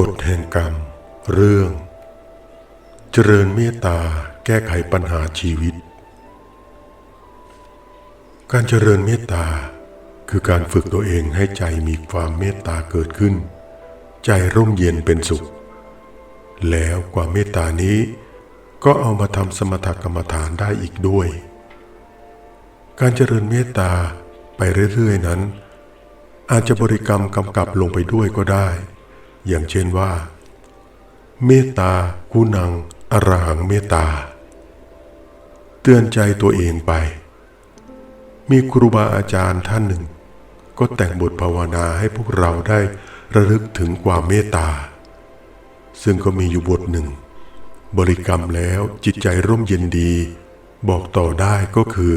กฎแห่งกรรม เรื่อง เจริญเมตตาแก้ไขปัญหาชีวิต การเจริญเมตตาคือการฝึกตัวเองให้ใจมีความเมตตาเกิดขึ้น ใจร่มเย็นเป็นสุข แล้วกว่าเมตตานี้ ก็เอามาทำสมถกรรมฐานได้อีกด้วย การเจริญเมตตาไปเรื่อยๆนั้น อาจจะบริกรรมกำกับลงไปด้วยก็ได้ อย่างเช่นว่า เมตตากุนังอรหังเมตตา เตือนใจตัวเองไป มีครูบาอาจารย์ท่านหนึ่ง ก็แต่งบทภาวนาให้พวกเราได้ระลึกถึงความเมตตา ซึ่งก็มีอยู่บทหนึ่ง บริกรรมแล้วจิตใจร่มเย็นดี บอกต่อได้ก็คือ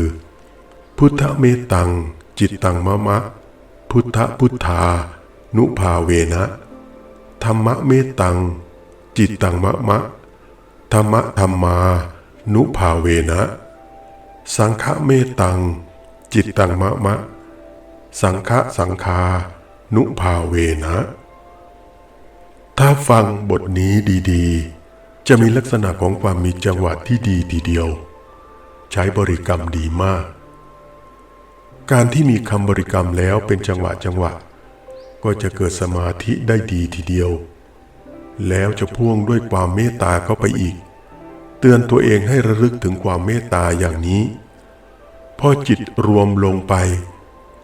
พุทธเมตตัง จิตตังมะมะ พุทธพุทธา นุภาเวนะ ธรรมะเมตตัง จิตตังมะมะ ธรรมะธรรมา นุภาเวนะ สังฆะเมตตัง จิตตังมะมะ สังฆะสังคา นุภาเวนะ ถ้าฟังบทนี้ดีๆ จะมีลักษณะของความมีจังหวะที่ดีทีเดียว ใช้บริกรรมดีมาก การที่มีคำบริกรรมแล้วเป็นจังหวะจังหวะ ก็จะเกิดสมาธิได้ดีทีเดียว แล้วจะพ่วงด้วยความเมตตาเข้าไปอีก เตือนตัวเองให้ระลึกถึงความเมตตาอย่างนี้ พอจิตรวมลงไป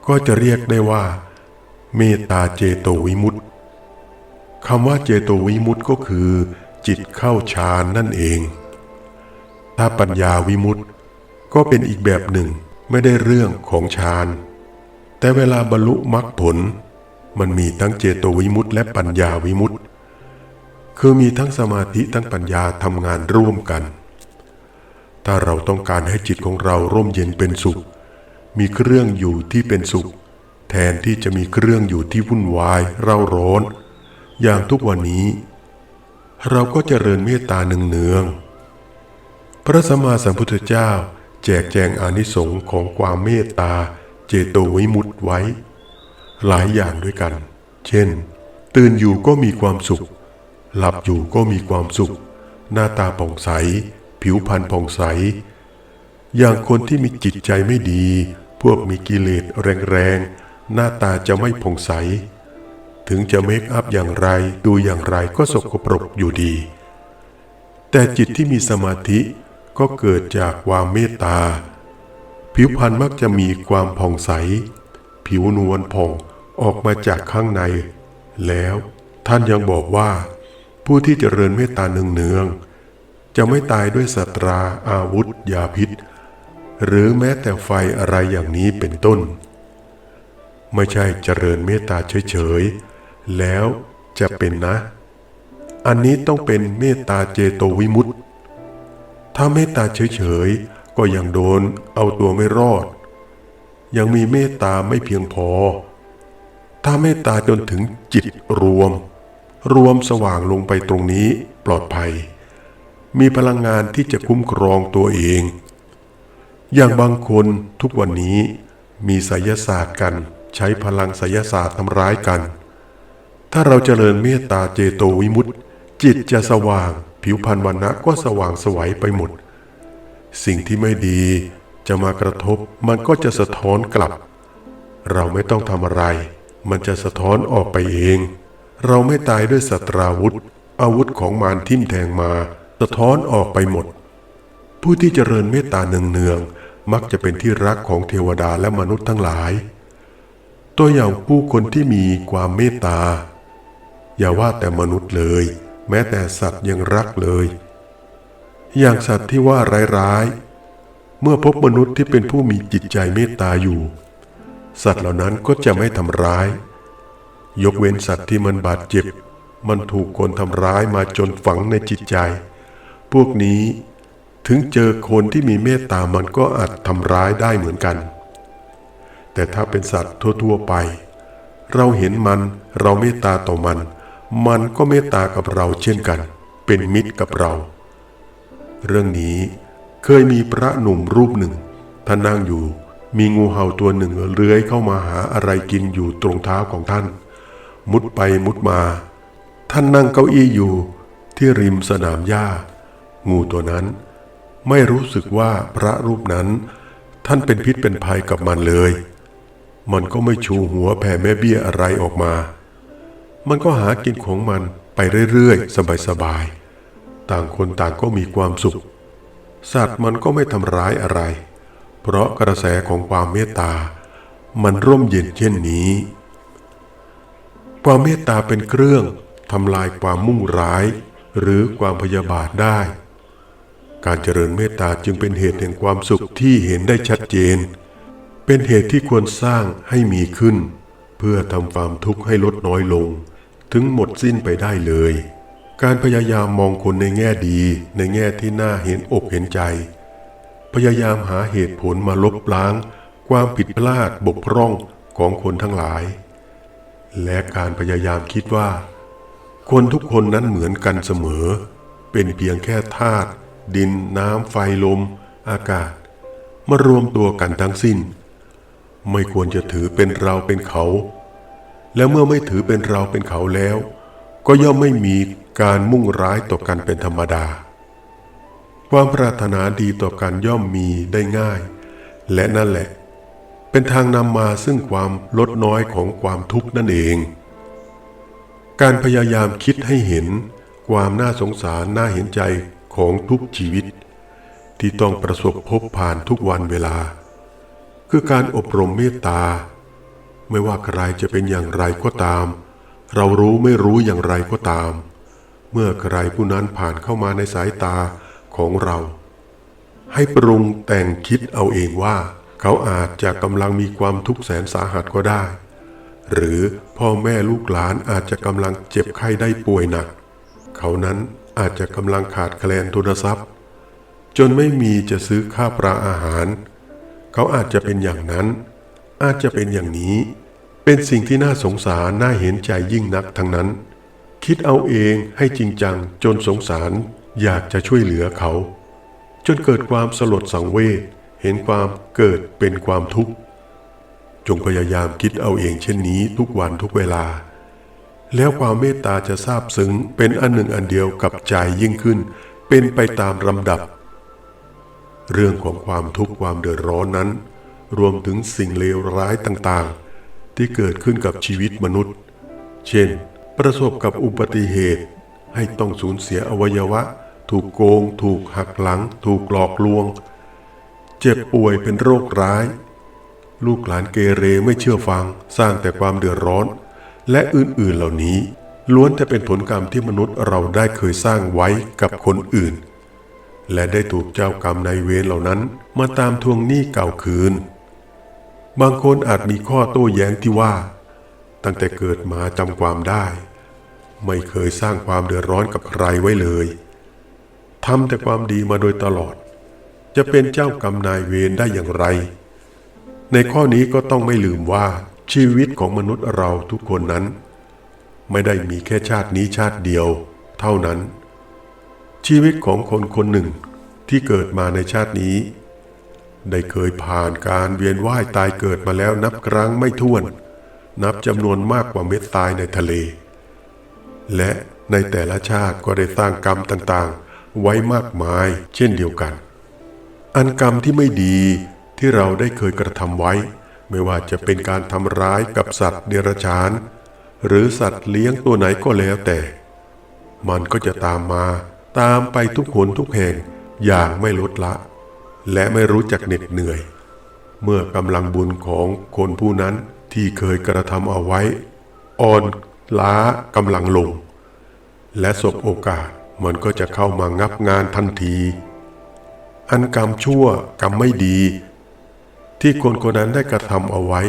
ก็จะเรียกได้ว่า เมตตาเจโตวิมุตติคำว่าเจโตวิมุตติก็คือ จิตเข้าฌานนั่นเอง ถ้าปัญญาวิมุตติก็เป็นอีกแบบหนึ่งไม่ได้เรื่องของฌาน แต่เวลาบรรลุมรรคผล มันมีทั้งเจโตวิมุตติและปัญญาวิมุตติคือมีทั้งสมาธิทั้งปัญญาทำงานร่วมกัน ถ้าเราต้องการให้จิตของเราร่มเย็นเป็นสุข มีเครื่องอยู่ที่เป็นสุข แทนที่จะมีเครื่องอยู่ที่วุ่นวายเร่าร้อน อย่างทุกวันนี้ เราก็เจริญเมตตาเนือง พระสัมมาสัมพุทธเจ้าแจกแจงอานิสงส์ของความเมตตาเจโตวิมุตติไว้ หลายอย่างด้วยกัน เช่น ตื่นอยู่ก็มีความสุข หลับอยู่ก็มีความสุข หน้าตาผ่องใส ผิวพรรณผ่องใส อย่างคนที่มีจิตใจไม่ดี พวกมีกิเลสแรงๆ หน้าตาจะไม่ผ่องใส ถึงจะเมคอัพอย่างไรดูอย่างไรก็สกปรกอยู่ดี แต่จิตที่มีสมาธิก็เกิดจากความเมตตา ผิวพรรณมักจะมีความผ่องใส ผิวนวลผ่องออกมาจากข้างใน แล้วท่านยังบอกว่า ผู้ที่เจริญเมตตาเนืองๆจะไม่ตายด้วยสตราอาวุธ ยาพิษ หรือแม้แต่ไฟอะไรอย่างนี้เป็นต้น ไม่ใช่เจริญเมตตาเฉยๆ แล้วจะเป็นนะ อันนี้ต้องเป็นเมตตาเจโตวิมุตติถ้าเมตตาเฉยๆ ก็ยังโดนเอาตัวไม่รอด ยังมีเมตตาไม่เพียงพอ ถ้าเมตตาจนถึงจิตรวม รวมสว่างลงไปตรงนี้ปลอดภัย มีพลังงานที่จะคุ้มครองตัวเอง อย่างบางคนทุกวันนี้มีไสยศาสตร์กันใช้พลังไสยศาสตร์ทำร้ายกัน ถ้าเราเจริญเมตตาเจโตวิมุตติ จิตจะสว่าง ผิวพรรณวันนะก็สว่างสวัยไปหมด สิ่งที่ไม่ดี จะมากระทบมันก็จะสะท้อนกลับ เราไม่ต้องทำอะไร มันจะสะท้อนออกไปเอง เราไม่ตายด้วยสัตราวุธ อาวุธของมารทิ่มแทงมา สะท้อนออกไปหมด ผู้ที่เจริญเมตตาเนืองๆมักจะเป็นที่รักของเทวดาและมนุษย์ทั้งหลาย ตัวอย่างผู้คนที่มีความเมตตา อย่าว่าแต่มนุษย์เลย แม้แต่สัตว์ยังรักเลย อย่างสัตว์ที่ว่าร้ายๆ เมื่อพบมนุษย์ที่เป็นผู้มีจิตใจเมตตาอยู่ สัตว์เหล่านั้นก็จะไม่ทำร้าย ยกเว้นสัตว์ที่มันบาดเจ็บ มันถูกคนทำร้ายมาจนฝังในจิตใจ พวกนี้ถึงเจอคนที่มีเมตตามันก็อาจทำร้ายได้เหมือนกัน แต่ถ้าเป็นสัตว์ทั่ว ๆ ไป เราเห็นมันเราเมตตาต่อมัน มันก็เมตตากับเราเช่นกัน เป็นมิตรกับเรา เรื่องนี้ เคยมีพระหนุ่มรูปหนึ่งท่านนั่งอยู่ มีงูเห่าตัวหนึ่งเลื้อยเข้ามาหาอะไรกินอยู่ตรงเท้าของท่าน มุดไปมุดมาทท่านนั่งเก้าอี้อยู่ ที่ริมสนามหญ้า งูตัวนั้น ไม่รู้สึกว่าพระรูปนั้น ท่านเป็นพิษเป็นภัยกับมันเลย มันก็ไม่ชูหัวแผ่แม่เบี้ยอะไรออกมา มันก็หากินของมันไปเรื่อยๆ สบายๆ ต่างคนต่างก็มีความสุข สัตว์มันก็ไม่ทำร้ายอะไร เพราะกระแสของความเมตตา มันร่มเย็นเช่นนี้ ความเมตตาเป็นเครื่องทำลายความมุ่งร้าย หรือความพยาบาทได้ การเจริญเมตตาจึงเป็นเหตุแห่งความสุขที่เห็นได้ชัดเจน เป็นเหตุที่ควรสร้างให้มีขึ้น เพื่อทำความทุกข์ให้ลดน้อยลง ถึงหมดสิ้นไปได้เลย การพยายามมองคนในแง่ดีในแง่ที่น่าเห็นอกเห็นใจ พยายามหาเหตุผลมาลบล้าง ความผิดพลาดบกพร่องของคนทั้งหลาย และการพยายามคิดว่า คนทุกคนนั้นเหมือนกันเสมอ เป็นเพียงแค่ธาตุดินน้ำไฟลม อากาศ มารวมตัวกันทั้งสิ้น ไม่ควรจะถือเป็นเราเป็นเขา และเมื่อไม่ถือเป็นเราเป็นเขาแล้ว ก็ย่อมไม่มี การมุ่งร้ายต่อกันเป็นธรรมดา ความปรารถนาดีต่อกันย่อมมีได้ง่าย และนั่นแหละ เป็นทางนำมาซึ่งความลดน้อยของความทุกข์นั่นเอง การพยายามคิดให้เห็นความน่าสงสารน่าเห็นใจของทุกชีวิต ที่ต้องประสบพบผ่านทุกวันเวลา คือการอบรมเมตตา ไม่ว่าใครจะเป็นอย่างไรก็ตาม เรารู้ไม่รู้อย่างไรก็ตาม เมื่อใครผู้นั้นผ่านเข้ามาในสายตาของเรา ให้ปรุงแต่งคิดเอาเองว่า เขาอาจจะกำลังมีความทุกข์แสนสาหัสก็ได้ หรือพ่อแม่ลูกหลานอาจจะกำลังเจ็บไข้ได้ป่วยหนัก เขานั้นอาจจะกำลังขาดแคลนทุนทรัพย์ จนไม่มีจะซื้อข้าวปลาอาหาร เขาอาจจะเป็นอย่างนั้น อาจจะเป็นอย่างนี้ เป็นสิ่งที่น่าสงสารน่าเห็นใจยิ่งนักทั้งนั้น คิดเอาเองให้จริงจังจนสงสารอยากจะช่วยเหลือเขา จนเกิดความสลดสังเวชเห็นความเกิดเป็นความทุกข์ จงพยายามคิดเอาเองเช่นนี้ทุกวันทุกเวลา แล้วความเมตตาจะซาบซึ้งเป็นอันหนึ่งอันเดียวกับใจยิ่งขึ้น เป็นไปตามลำดับ เรื่องของความทุกข์ความเดือดร้อนนั้น รวมถึงสิ่งเลวร้ายต่างๆ ที่เกิดขึ้นกับชีวิตมนุษย์ เช่น ประสบกับอุบัติเหตุ ให้ต้องสูญเสียอวัยวะ ถูกโกง ถูกหักหลัง ถูกหลอกลวง เจ็บป่วยเป็นโรคร้าย ลูกหลานเกเรไม่เชื่อฟังสร้างแต่ความเดือดร้อน และอื่นๆเหล่านี้ล้วนแต่เป็นผลกรรมที่มนุษย์เราได้เคยสร้างไว้กับคนอื่น และได้ถูกเจ้ากรรมนายเวรเหล่านั้นมาตามทวงหนี้เก่าคืน บางคนอาจมีข้อโต้แย้งที่ว่า ตั้งแต่เกิดมาจำความได้ ไม่เคยสร้างความเดือดร้อนกับใครไว้เลยทำแต่ความดีมาโดยตลอด จะเป็นเจ้ากรรมนายเวรได้อย่างไร ในข้อนี้ก็ต้องไม่ลืมว่าชีวิตของมนุษย์เราทุกคนนั้น ไม่ได้มีแค่ชาตินี้ชาติเดียว เท่านั้น ชีวิตของคนคนหนึ่งที่เกิดมาในชาตินี้ ได้เคยผ่านการเวียนว่ายตายเกิดมาแล้วนับครั้งไม่ถ้วน นับจำนวนมากกว่าเม็ดตายในทะเล และในแต่ละชาติก็ได้สร้างกรรมต่างๆ ไว้มากมาย เช่นเดียวกัน อันกรรมที่ไม่ดีที่เราได้เคยกระทำไว้ ไม่ว่าจะเป็นการทำร้ายกับสัตว์เดรัจฉาน หรือสัตว์เลี้ยงตัวไหนก็แล้วแต่ มันก็จะตามมาตามไปทุกหนทุกแห่งอย่างไม่ลดละ และไม่รู้จักเหน็ดเหนื่อย เมื่อกำลังบุญของคนผู้นั้น ที่เคยกระทำเอาไว้ อ่อนล้ากำลังลง และสบโอกาสมันก็จะเข้ามางับงานทันที อันกรรมชั่วกรรมไม่ดี ที่คนคนนั้นได้กระทำเอาไว้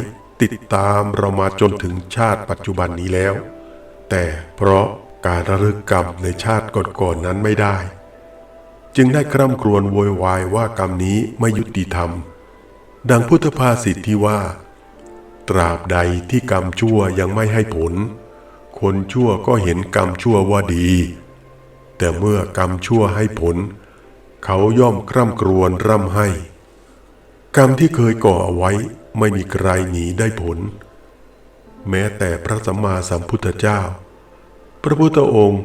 ติดตามเรามาจนถึงชาติปัจจุบันนี้แล้ว แต่เพราะการระลึกกรรมในชาติก่อนๆนนั้นไม่ได้ จึงได้คร่ำครวญโวยวายว่ากรรมนี้ไม่ยุติธรรม ดังพุทธภาษิตที่ว่า ตราบใดที่กรรมชั่วยังไม่ให้ผล คนชั่วก็เห็นกรรมชั่วว่าดี แต่เมื่อกรรมชั่วให้ผล เขาย่อมคร่ำครวญร่ำให้ กรรมที่เคยก่อเอาไว้ไม่มีใครหนีได้ผล แม้แต่พระสัมมาสัมพุทธเจ้า พระพุทธองค์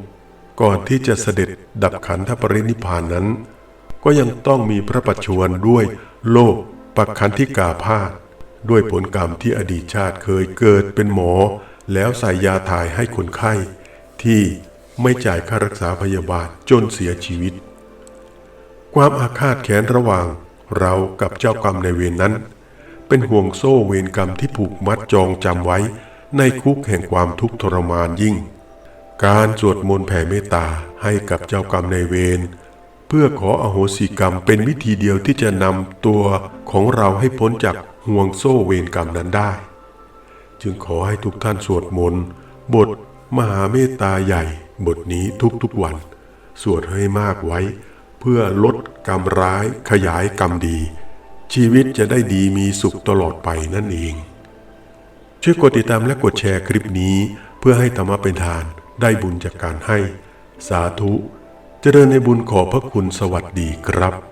ก่อนที่จะเสด็จดับขันธปรินิพานนั้น ก็ยังต้องมีพระประชวรด้วยโลกปักขันธิกาพาธ ด้วยผลกรรมที่อดีตชาติเคยเกิดเป็นหมอ แล้วใส่ยาถ่ายให้คนไข้ ที่ไม่จ่ายค่ารักษาพยาบาลจนเสียชีวิต ความอาฆาตแค้นระหว่างเรากับเจ้ากรรมในเวรนั้น เป็นห่วงโซ่เวรกรรมที่ผูกมัดจองจำไว้ในคุกแห่งความทุกข์ทรมานยิ่ง การสวดมนต์แผ่เมตตาให้กับเจ้ากรรมในเวรเพื่อขออโหสิกรรมเป็นวิธีเดียวที่จะนำตัวของเราให้พ้นจาก ห่วงโซ่เวรกรรมนั้นได้ จึงขอให้ทุกท่านสวดมนต์บทมหาเมตตาใหญ่บทนี้ทุกๆวัน สวดให้มากไว้ เพื่อลดกรรมร้ายขยายกรรมดี ชีวิตจะได้ดีมีสุขตลอดไปนั่นเอง ช่วยกดติดตามและกดแชร์คลิปนี้ เพื่อให้ธรรมะเป็นทานได้บุญจากการให้ สาธุเจริญในบุญขอพระคุณสวัสดีครับ